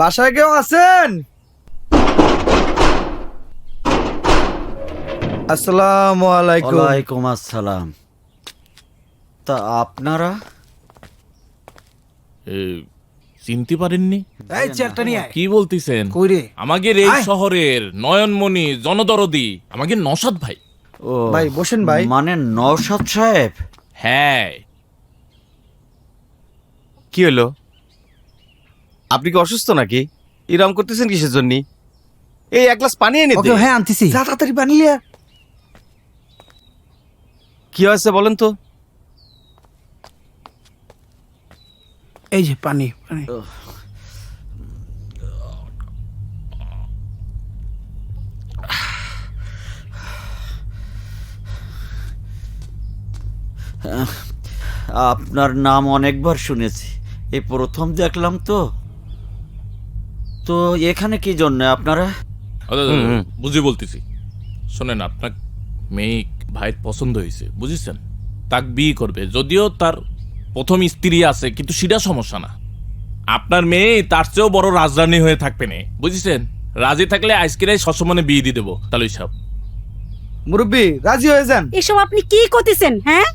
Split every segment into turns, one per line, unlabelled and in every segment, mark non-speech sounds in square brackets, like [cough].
বাসায় কেউ আছেন? আসসালামু আলাইকুম।
ওয়ালাইকুম আসসালাম। তা আপনারা?
চিনতে পারেননি?
এই চেয়ারটা নিয়ে
কি বলতেছেন?
রে?
আমাদের এই শহরের নয়নমণি জনদরদি আমাকে নসাদ ভাই।
ও
ভাই বসেন ভাই।
মানে নওশাদ সাহেব?
হ্যাঁ।
কি হলো? আপনি কি অসুস্থ নাকি? এরম করতেছেন কিসের জন্য? এই এক গ্লাস পানি এনে দে।
ওকে হ্যাঁ আনতেছি।
যা তাড়াতাড়ি বানিয়ে
কি হয়েছে বলেন তো?
এই যে পানি পানি।
আপনার নাম অনেকবার শুনেছি। এই প্রথম দেখলাম তো। তো এখানে কি জন্য আপনারা।
বুঝি বলতেছি। শোনেন আপনার মেয়ে ভাইয়ের পছন্দ হয়েছে বুঝেছেন? তাক বিয়ে করবে যদিও তার প্রথম স্ত্রী আছে কিন্তু সেটা সমস্যা না। আপনার মেয়ে তার চেয়েও বড় রাজরানী হয়ে থাকবে না বুঝেছেন? রাজি থাকলে আইসক্রিম সসমনে বিয়ে দিয়ে দেবো তাহলে সব।
মুরব্বী রাজি হয়ে যান।
এসব আপনি কি করতেছেন হ্যাঁ?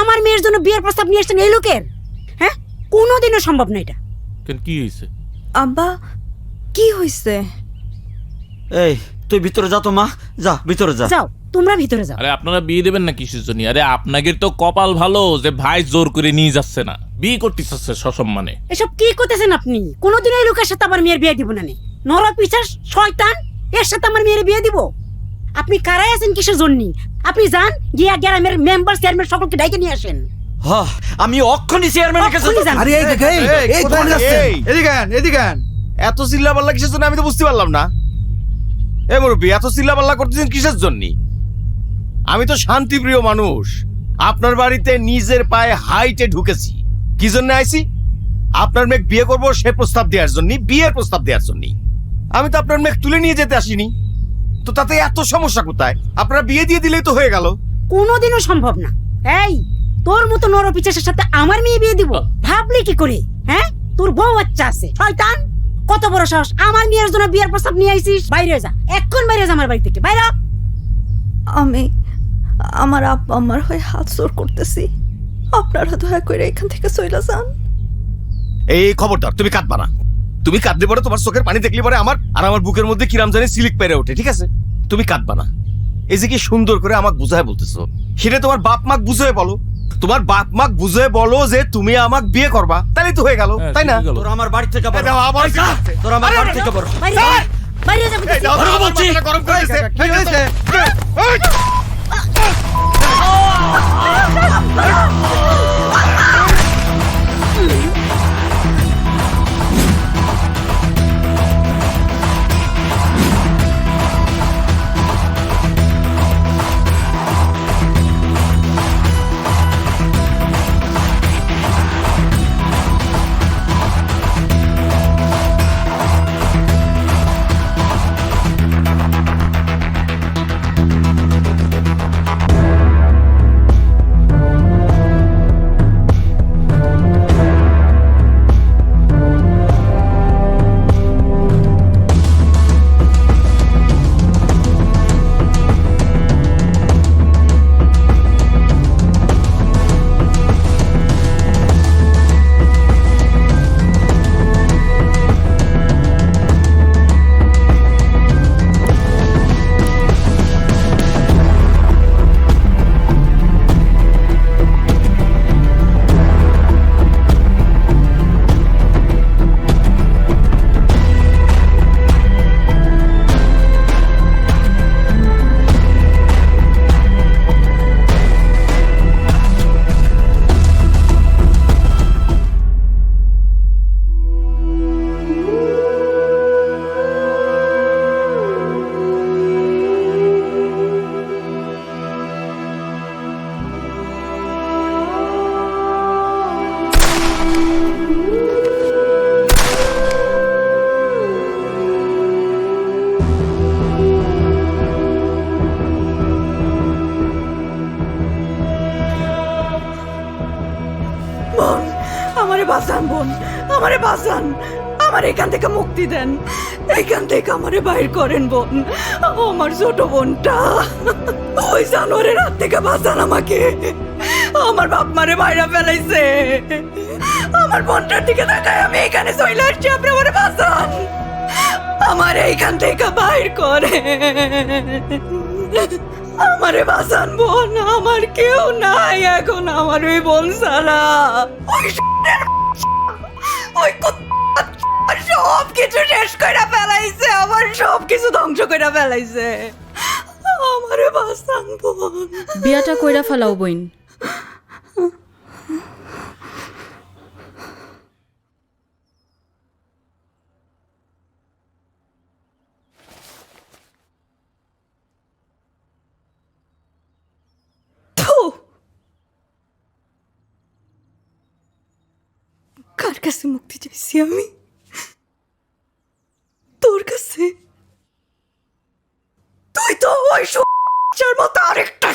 আমার মেয়ের জন্য বিয়ের প্রস্তাব নিয়ে এসেছেন এই লোকের হ্যাঁ? কোনোদিনও সম্ভব না এটা।
কেন কি হয়েছে?
আব্বা কি হইছে?
এই তুই ভিতরে যা তো মা। যা ভিতরে যা।
যাও তোমরা ভিতরে যাও।
আরে আপনারা বিয়ে দেবেন না কিসের জন্য আরে আপনাকে তো কপাল ভালো যে ভাই জোর করে নিয়ে যাচ্ছে না। বিয়ে করতে চাচ্ছে সসম্মানে।
এসব কি করতেছেন আপনি? কোনোদিন এই লোকের সাথে আমার মেয়ের বিয়ে দিব না নে। নর পিছার শয়তান এর সাথে আমার মেয়ের বিয়ে দিব। আপনি কারাই আছেন কিসের জন্য? আপনি যান গিয়া গ্রামের মেম্বার চেয়ারম্যান সকলকে ডাইকে নিয়ে আসেন।
হ আমি অক্ষণি চেয়ারম্যানের কাছে
যান।
আরে এই দেখ এই
এই,
এই
কোথায়
কোন যাচ্ছে
এই, এদিকে আন, এদিকে আন।
এত চিল্লা পাল্লা কিসের জন্য আমি তো বুঝতে পারলাম না। এ মুরব্বী, এত চিল্লা পাল্লা করতেছেন কিসের জন্য? আমি তো শান্তিপ্রিয় মানুষ। আপনার বাড়িতে নিজের পায়ে হাইটে ঢুকেছি। কি জন্য আইছি? আপনার মেয়ে বিয়ে করব সে প্রস্তাব দেওয়ার জন্য, বিয়ের প্রস্তাব দেওয়ার জন্য। আমি তো আপনার মেয়ে তুলে নিয়ে যেতে আসিনি। তো তাতে এত সমস্যা কোথায়? আপনারা বিয়ে দিয়ে দিলেই তো হয়ে গেল।
কোনোদিনও সম্ভব না। এই, তোর মতো নর পিছাসের সাথে আমার মেয়ে বিয়ে দিব। ভাবলি কি করে? হ্যাঁ? তোর বউ বাচ্চা আছে। শয়তান! কত বড় সাহস? আমার মেয়ের জন্য বিয়ের প্রস্তাব নিয়ে আইছিস? বাইরে যা। এক্ষণ বাইরে যা আমার বাড়ি থেকে। বাইরে
আমি আমার আব্বা আমার হয়ে হাত জোর করতেছি। আপনারা দয়া করে এখান থেকে চইলা যান।
এই খবরদার তুমি কাঁদবা না। তুমি কাঁদলে পরে তোমার চোখের পানি দেখলে পরে আমার আর আমার বুকের মধ্যে কিরাম জানি সিলিক পেরে ওঠে ঠিক আছে? তুমি কাঁদবা না। এই যে কি সুন্দর করে আমাকে বুঝায় বলতেছো। সেটা তোমার বাপ মাক বুঝে বলো। তোমার বাপ মাক বুঝে বলো যে তুমি আমাক বিয়ে করবা। তাহলে তো হয়ে গেল
হ্যাঁ,
তাই না।
তোর আমার বাড়ি থেকে বড়। তোর আমার বাড়ি থেকে বড়
বাইরে যা, বাইরে যা বলতেছি।
এই দাও, দাও, আমার মাথাটা গরম করে দিছে।
কি হয়েছে
বোন আমারে বাঁচান, বোন। আমারে বাঁচান। আমার এখান থেকে মুক্তি দেন। এখান থেকে আমারে বাইর করেন, বোন। আমার ছোট বোনটা। ওই জানোয়ারের হাত থেকে বাঁচান আমাকে। আমার বাপ মারে বাইরে ফেলাইছে। আমার বোনটার দিকে তাকায় আমি এখানে চলে আসছি, আপনি আমারে বাঁচান। আমার এইখান থেকে বাইর করে আমারে বাঁচান বোন, আমার কেউ নাই এখন আমার ওই বোন সারা ওই ওই সব কিছু শেষ করে ফেলাইছে, আমার সব কিছু ধ্বংস করে ফেলাইছে। আমারে বাঁচান বোন।
বিয়াটা কইরা ফেলাও বইন
থু! কার কাছে মুক্তি চাইছি আমি। তোর কাছে। তুই তো ওই সর মতো আরেকটা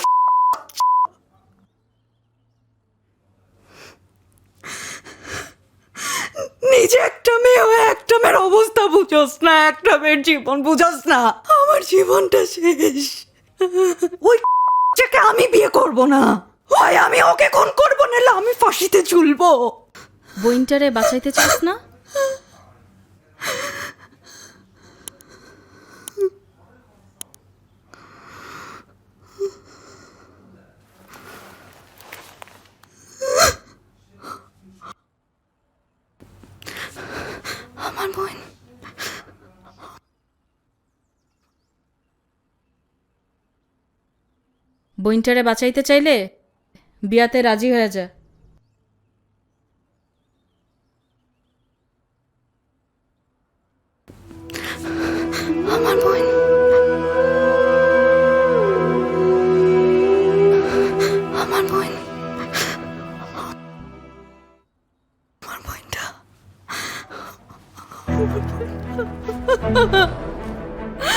নিজে একটা মেয়ে হয়ে একটা মেয়ের অবস্থা বুঝোস না, একটা মেয়ের জীবন বুঝোস না। আমার জীবনটা শেষ। ওই আমি বিয়ে করব না, হয় আমি ওকে খুন করব নাহলে আমি ফাঁসিতে ঝুলবো।
বইনটারে বাঁচাইতে চাস না?
আমার বোন।
বইনটারে বাঁচাইতে চাইলে বিয়াতে রাজি হয়ে যা।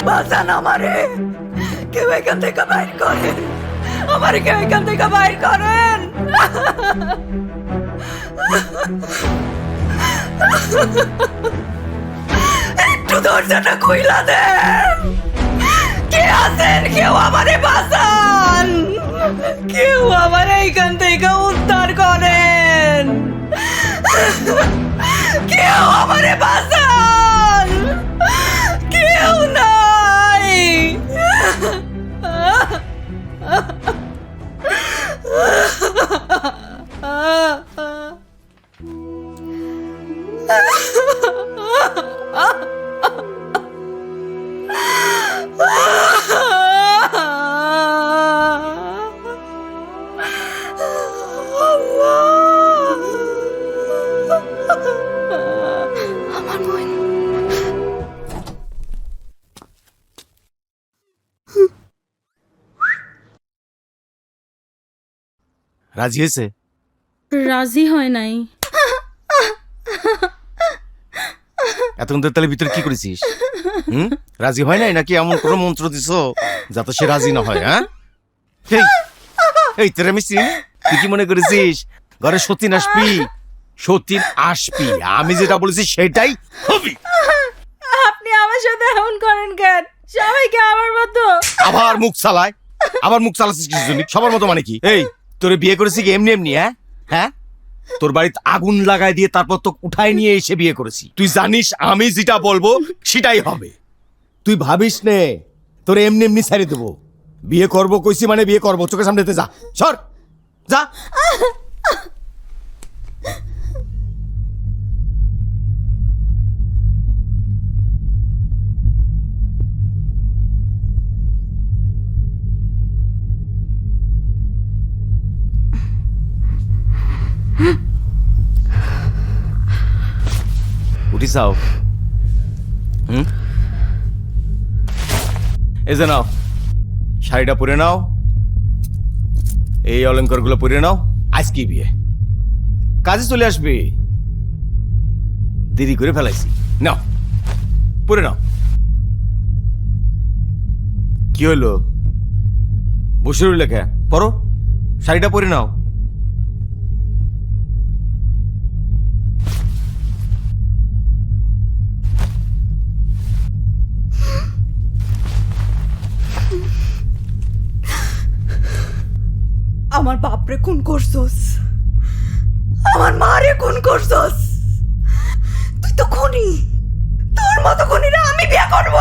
বাঁচান আমারে! কেউ এখান থেকে বাইর করেন! কেউ এখান থেকে বাইর করেন! একটু দরজাটা খুইলা দেন! কে আছেন? কেউ আমারে বাঁচান! কেউ আমার এইখান থেকে উদ্ধার করেন! কেউ আমারে বাঁচান!
রাজি হয়েছে?
রাজি হয় নাই।
এতক্ষণ ধরে তাহলে ভিতরে কি করেছিস? হুম? রাজি হয় নাই নাকি এমন কোনো মন্ত্র দিছো যাতে সে রাজি না হয় হ্যাঁ? এই, এই তেরে মিস্ত্রি তুই কি মনে করেছিস? ঘরে সতীন আসবি সতীন আসবি আমি যেটা বলেছি সেটাই হবি।
আপনি আমার সাথে এমন করেন কেন? সবাইকে আমার মতো।
আবার মুখ চালায়? আবার মুখ চালাচ্ছিস কিছু সবার মতো মানে কি? এই তোরে বিয়ে করেছি কি এমনি এমনি হ্যাঁ? হ্যাঁ? তোর বাড়িতে আগুন লাগাই দিয়ে তারপর তো উঠাই নিয়ে এসে বিয়ে করেছি। তুই জানিস আমি যেটা বলব, সেটাই হবে। তুই ভাবিস নে, তোর এমনি এমনি ছেড়ে দেবো। বিয়ে করব কইছি মানে বিয়ে করব। চোখের সামনেতে যা। সর! যা! উঠি চাও হুম এই যে নাও। শাড়িটা পরে নাও। এই অলঙ্কারগুলো পরে নাও। আজ কি বিয়ে। কাজে চলে আসবে। দেরি করে ফেলাইছি। নাও। পরে নাও। কি হলো বসে রইলে কে? পরো। শাড়িটা পরে নাও।
আমার বাপরে খুন করছস? আমার মারে খুন করছস? তুই তো খুনি। তোর মতো খুনিরা আমি বিয়ে করব।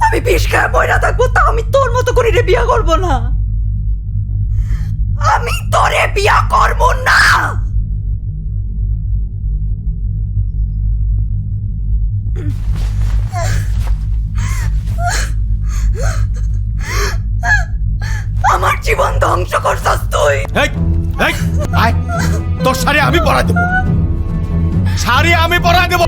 আমি বিষ খায় বইরা থাকব, তা আমি তোর মতো খুনিরে বিয়ে করব না। আমি তোরে বিয়া করব না। করছস তুই?
এই, এই, তোর শাড়ি আমি পরা দেব। শাড়ি আমি পরা দেব।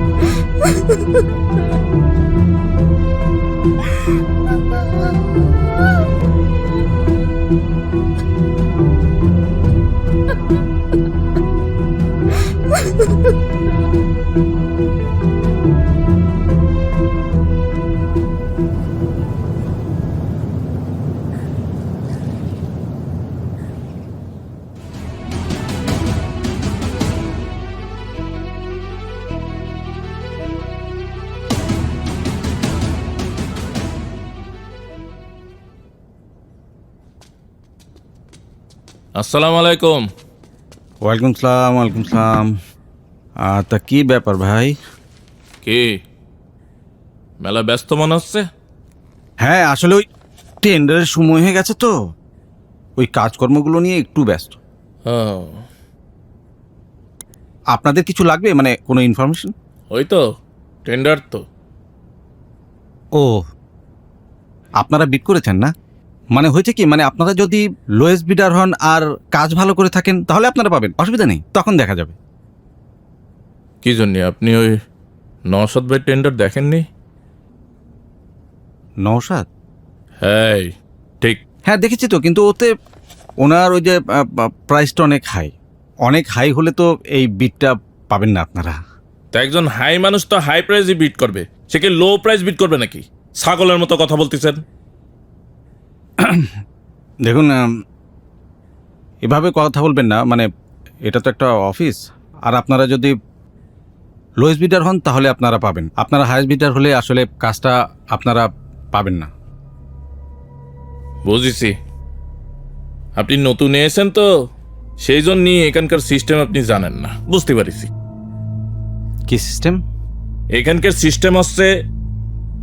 আসসালামু আলাইকুম।
ওয়ালাইকুম সালাম ওয়ালাইকুম সালাম। তা কি ব্যাপার ভাই?
কি? মেলা ব্যস্ত মনে হচ্ছে?
হ্যাঁ আসলে ওই টেন্ডারের সময় হয়ে গেছে তো। ওই কাজকর্মগুলো নিয়ে একটু ব্যস্ত। আপনাদের কিছু লাগবে? মানে কোনো ইনফরমেশন
ওই তো টেন্ডার তো।
ও আপনারা বিট করেছেন না? মানে হয়েছে কি মানে আপনারা যদি লোয়েস্ট বিডার হন আর কাজ ভালো করে থাকেন তাহলে আপনারা পাবেন। অসুবিধা নেই তখন দেখা যাবে।
কি জন্য? আপনি ওই নশদ ভাই টেন্ডার দেখেননি?
নৌসাদ
হ্যাঁ ঠিক।
হ্যাঁ দেখেছি তো কিন্তু ওতে ওনার ওই যে প্রাইসটা অনেক হাই অনেক হাই হলে তো এই বিটটা পাবেন না আপনারা।
তো একজন হাই মানুষ তো হাই প্রাইসই বিট করবে। সে কি লো প্রাইস বিট করবে নাকি? ছাগলের মতো কথা বলতেছেন। [clears throat]
দেখুন এভাবে কথা বলবেন না মানে এটা তো একটা অফিস। আর আপনারা যদি লোয়েস্ট বিডার হন তাহলে আপনারা পাবেন। আপনারা হায়েস্ট বিডার হলে আসলে কাজটা আপনারা পাবেন না।
বুঝেছি। আপনি নতুন এসেছেন তো সেই জন্যই এখানকার সিস্টেম আপনি জানেন না। বুঝতে পারিছি।
কি সিস্টেম
এখানকার সিস্টেম হচ্ছে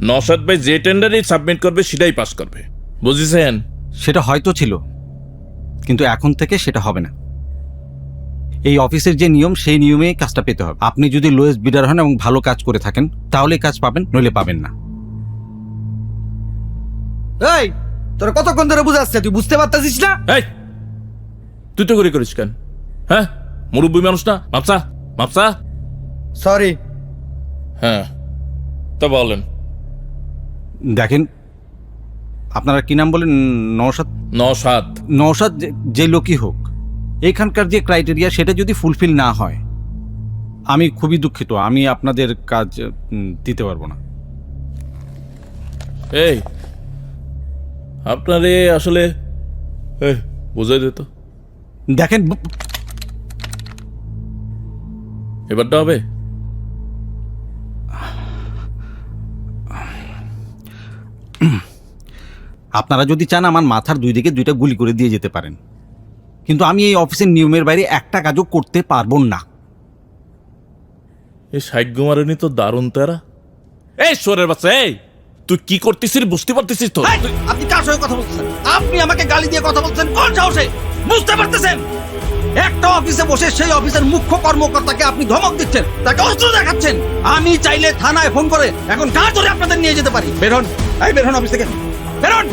নশাদ ভাই যে টেন্ডারই সাবমিট করবে সেটাই পাস করবে। বুঝেছেন?
সেটা হয়তো ছিল কিন্তু এখন থেকে সেটা হবে না। এই অফিসের যে নিয়ম সেই নিয়মে কাজটা পেতে হবে। আপনি যদি লোয়েস্ট বিডার হন এবং ভালো কাজ করে থাকেন তাহলে কাজ পাবেন নইলে পাবেন না।
এই তোর কতক্ষণ ধরে বুঝাচ্ছে তুই বুঝতে পারতাছিস না?
এই তুই তো করে করিস কেন? হ্যাঁ? মুরব্বী মানুষ না? মাপসা? মাপসা?
সরি
হ্যাঁ। তো বলেন।
দেখেন আপনারা কি নাম বলেন? নওশাদ?
নশাদ
নওশাদ যে- লোকই হোক এখানকার যে ক্রাইটেরিয়া সেটা যদি ফুলফিল না হয় আমি খুবই দুঃখিত আমি আপনাদের কাজ দিতে পারব না।
এই আপনারে আসলে বুঝাই দিত
দেখেন
এবারটা হবে?
আপনারা যদি চান আমার মাথার দুই দিকে দুইটা গুলি করে দিয়ে যেতে পারেন। কিন্তু আমি এই অফিসের নিয়মের বাইরে একটা কাজও করতে পারব না।
এই সাইগ্য তো দারুণ তারা। এই সোরের বাচ্চা এই! তুই কি করতেছিস বুঝতে পারতেছিস তো?
আপনি কার সঙ্গে কথা বলছেন আপনি আমাকে গালি দিয়ে কথা বলছেন কোন সাহসে? বুঝতে পারতেছেন? একটা অফিসে বসে সেই অফিসের মুখ্য কর্মকর্তাকে আপনি ধমক দিচ্ছেন তাকে অস্ত্র দেখাচ্ছেন। আমি চাইলে থানায় ফোন করে এখন কার ধরে আপনাদের নিয়ে যেতে পারি? বেরোন এই বেরোন অফিস থেকে। বেরোন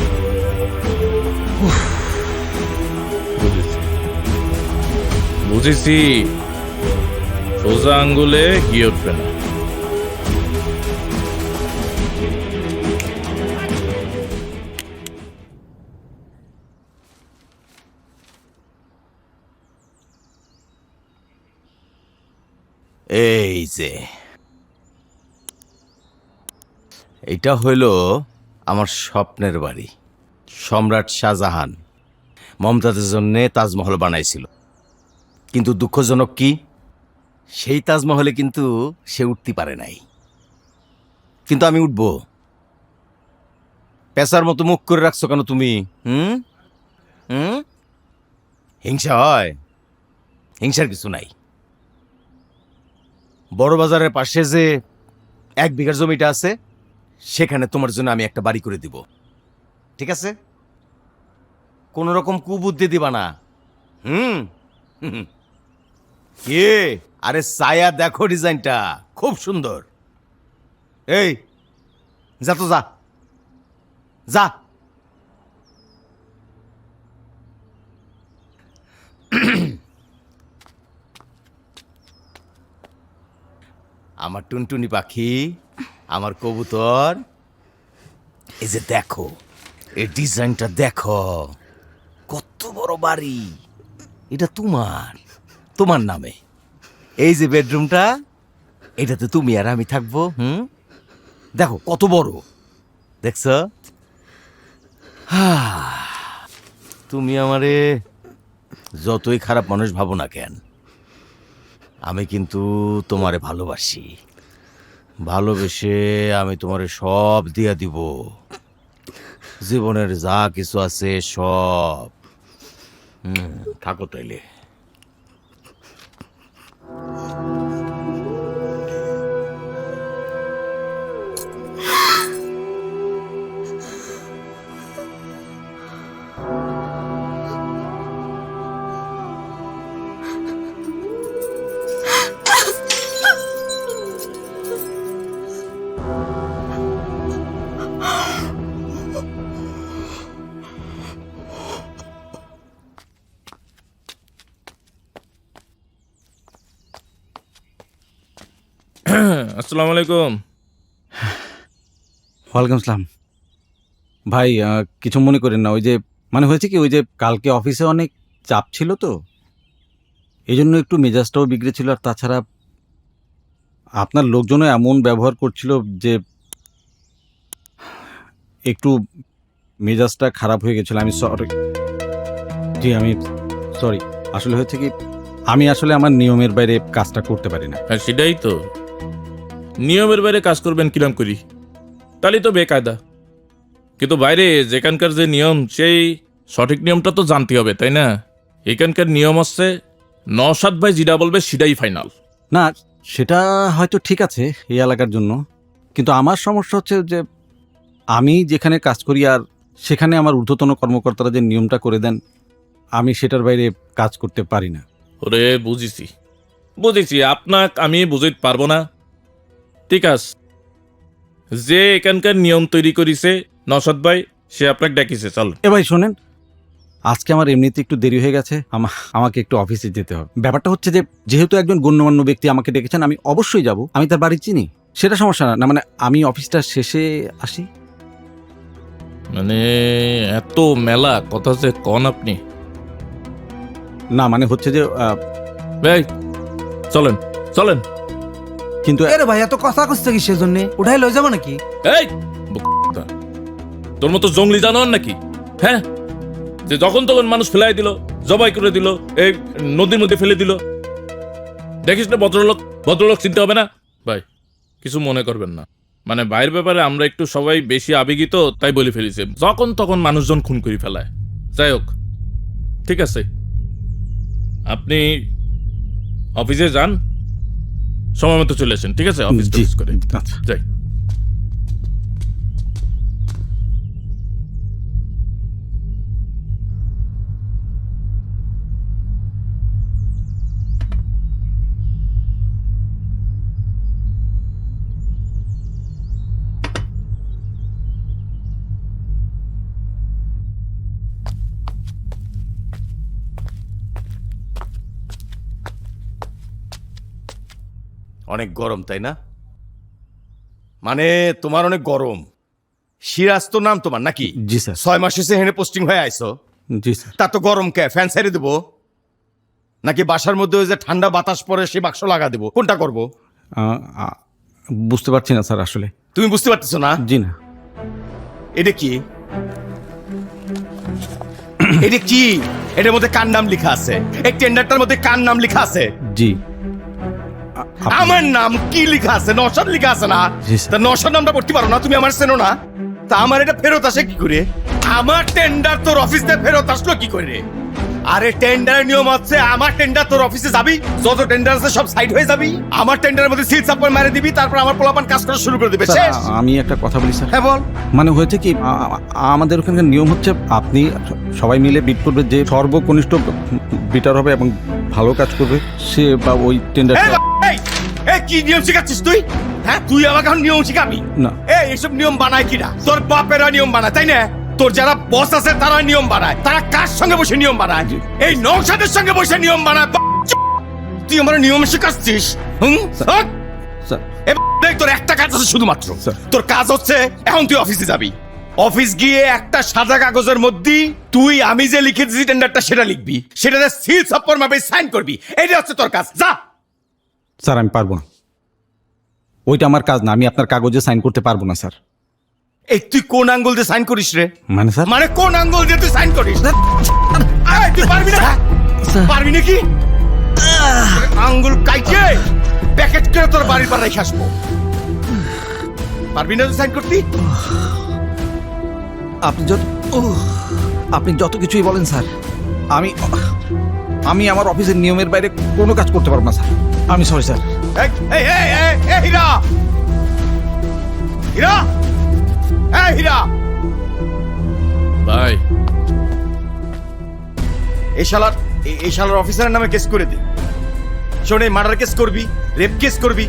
বুঝেছি। সোজা আঙ্গুলে গিয়ে উঠবে না।
এই যে। এটা হইল আমার স্বপ্নের বাড়ি। সম্রাট শাহজাহান মমতাজের জন্যে তাজমহল বানাইছিল। কিন্তু দুঃখজনক কি? সেই তাজমহলে কিন্তু সে উঠতে পারে নাই। কিন্তু আমি উঠব। পেশার মতো মুখ করে রাখছো কেন তুমি? হুম? হুম? হিংসা হয়? হিংসার কিছু নাই। বড় বাজারের পাশে যে এক বিঘার জমিটা আছে সেখানে তোমার জন্য আমি একটা বাড়ি করে দিব। ঠিক আছে? কোন রকম কুবুদ্ধি দিবা না। হুম। কে? আরে ছায়া, দেখো ডিজাইনটা। খুব সুন্দর। এই, যা তো যা। যা। আমার টুনটুনি পাখি। আমার কবুতর। এই যে দেখো, এই ডিজাইনটা দেখো। কত বড় বাড়ি। এটা তোমার তোমার নামে। এই যে বেডরুমটা, এটাতে তুমি আর আমি থাকব, হুম? দেখো, কত বড়। দেখছ? তুমি আমারে যতই খারাপ মানুষ ভাবো না কেন, আমি কিন্তু তোমারে ভালোবাসি। ভালোবেসে আমি তোমারে সব দিয়া দিব। জীবনের যা কিছু আছে সব। থাকো তাইলে।
আসসালামু আলাইকুম।
ওয়ালাইকুম আসসালাম ভাই কিছু মনে করেন না ওই যে মানে হয়েছে কি ওই যে কালকে অফিসে অনেক চাপ ছিল তো এই জন্য একটু মেজাজটাও বিগড়েছিল আর তাছাড়া আপনার লোকজনও এমন ব্যবহার করছিল যে একটু মেজাজটা খারাপ হয়ে গেছিল। আমি সরি জি আমি সরি আসলে হয়েছে কি আমি আসলে আমার নিয়মের বাইরে কাজটা করতে পারি না।
হ্যাঁ সেটাই তো। নিয়মের বাইরে কাজ করবেন কিরাম করি? তাহলে তো বেকায়দা। কিন্তু বাইরে যেখানকার যে নিয়ম সেই সঠিক নিয়মটা তো জানতে হবে তাই না? এখানকার নিয়ম হচ্ছে নসাদ ভাই যেটা বলবে সেটাই ফাইনাল
না সেটা হয়তো ঠিক আছে এই এলাকার জন্য। কিন্তু আমার সমস্যা হচ্ছে যে আমি যেখানে কাজ করি আর সেখানে আমার ঊর্ধ্বতন কর্মকর্তারা যে নিয়মটা করে দেন আমি সেটার বাইরে কাজ করতে পারি না।
ওরে বুঝেছি। বুঝেছি আপনাকে আমি বুঝাইতে পারব না। ঠিক আছে। যে এখানকার নিয়ম তৈরি করিছে নসদ ভাই সে আপনাকে ডাকিছে চল।
এ ভাই শোনেন আজকে আমার এমনিতে একটু দেরি হয়ে গেছে আমা- আমাকে একটু অফিসে যেতে হবে। ব্যাপারটা হচ্ছে যে যেহেতু একজন গণ্যমান্য ব্যক্তি আমাকে ডেকেছেন আমি অবশ্যই যাব। আমি তার বাড়ি চিনি সেটা সমস্যা না না মানে আমি অফিসটা শেষে আসি।
মানে এত মেলা কথা যে কন আপনি?
না মানে হচ্ছে যে আহ,
এই চলেন চলেন।
কিন্তু
আরে ভাই এত কথা কচ্ছে কি সেজন্য? উঠাই লই যাব নাকি?
এই। তোর মতো জঙ্গলি জানোয়ার নাকি? হ্যাঁ? যে যখন তখন মানুষ ফেলাই দিল জবাই করে দিল এই নদীর মধ্যে ফেলে দিল। দেখিস না ভদ্রলোক? ভদ্রলোক চিনতে হবে না? ভাই কিছু মনে করবেন না। মানে ভাইয়ের ব্যাপারে আমরা একটু সবাই বেশি আবেগিত তাই বলে ফেলেছি। যখন তখন মানুষজন খুন করে ফেলায়। যাই হোক ঠিক আছে। আপনি অফিসে যান। সময় মতো চলে আসেন ঠিক আছে? অফিস করে।
আচ্ছা।
যাই।
অনেক গরম তাই না? মানে তোমার অনেক গরম। সিরাজ তো নাম তোমার নাকি?
জি স্যার।
ছয় মাস এসে হেনে পোস্টিং হয়ে আইছো।
জি স্যার।
তা তো গরম কে? ফ্যান ছেড়ে দেবো। নাকি বাসার মধ্যে ওই যে ঠান্ডা বাতাস পড়ে সেই বাক্স লাগা দেবো? কোনটা করব?
বুঝতে পারছি না স্যার আসলে।
তুমি বুঝতে পারতেছো না?
জি না।
এটা কি? এটা কি? এটার মধ্যে কার নাম লেখা আছে? এই টেন্ডারটার মধ্যে কার নাম লেখা আছে?
জি।
আমার নাম কি লেখা আছে? নশাদ লেখা আছে না?
জি, স্যার।
তা নশাদ নামটা পড়তে পারো না তুমি আমার চেনো না। তা আমার এটা ফেরত আসে কি করে? আমার টেন্ডার তোর অফিস ফেরত আসলো কি করে? আরে টেন্ডারের নিয়ম হচ্ছে আমার টেন্ডার তোর অফিসে যাবি যত টেন্ডার আছে সব সাইড হয়ে যাবি আমার টেন্ডারের মধ্যে সিল চাপ্পর মারে দিবি তারপর আমার পোলাপান কাজ করা শুরু করে দিবে
স্যার,
শেষ।
আমি একটা কথা বলি স্যার।
হ্যাঁ বল।
মানে হয়েছে কি আ- আ- আমাদের ওখানকার নিয়ম হচ্ছে আপনি সবাই মিলে বিট করবে যে সর্বকনিষ্ঠ বিটার হবে এবং ভালো কাজ করবে সে বা ওই টেন্ডার
এই বা- এই কি নিয়ম শিখাচ্ছিস তুই? হ্যাঁ তুই আমাকে এখন নিয়ম শিখাবি?
না।
এই এসব নিয়ম বানায় কিনা তোর বাপেরা নিয়ম বানায় তাই না? তোর যারা বস আছে তারা নিয়ম বানায়। তারা কার সঙ্গে বসে নিয়ম বানায়? এই নৌসাদের সঙ্গে বসে নিয়ম বানায় তুই আমার নিয়ম শিখাচ্ছিস? হুম? এ দেখ তোর একটা কাজ আছে শুধুমাত্র। তোর কাজ হচ্ছে এখন তুই অফিসে যাবি। অফিস গিয়ে একটা সাদা কাগজের মধ্যে তুই আমি যে লিখে দিয়েছি টেন্ডারটা সেটা লিখবি। সেটাতে সিল সাপ্পর মাপে সাইন করবি। এটা হচ্ছে তোর কাজ। যা!
স্যার আমি পারব না। ওইটা আমার কাজ না আমি আপনার কাগজে সাইন করতে পারব না স্যার।
এই তুই কোন আঙ্গুল দিয়ে সাইন করিস রে?
মানে স্যার?
মানে কোন আঙ্গুল দিয়ে তুই সাইন করিস? আরে, তুই পারবি না? পারবি নাকি? আঙ্গুল কাইটে প্যাকেট করে তোর বাড়ির রেখে আসব। পারবি না তুই সাইন করতি?
আপনি যত আপনি যত কিছুই বলেন স্যার আমি আমি আমার অফিসের নিয়মের বাইরে কোনো কাজ করতে পারব না স্যার। আমি সরি স্যার
এই এই এই এই, এই হীরা! হীরা! এই হীরা!
ভাই।
এই শালার এই- শালার অফিসারের নামে কেস করে দে। শোন মার্ডার কেস করবি রেপ কেস করবি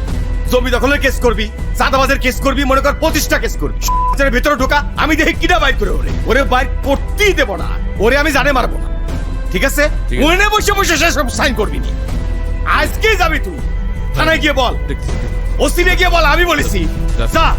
জমি দখলের কেস করবি চাঁদাবাজের কেস করবি মনে কর প্রতিষ্ঠা কেস করবি। এর ভেতরে ঢোকা আমি দেখি কিনা বাইর করে ওরে। ওরে বাইর করতেই দেব না। ওরে আমি জানে মারবো না। ঠিক আছে?
ঠিক আছে।
মনে বসে বসে সেসব সাইন করবি নি। আজকেই যাবি তুই। থানায় গিয়ে বল। ওসিনে গিয়ে বল আমি বলেছি। যা।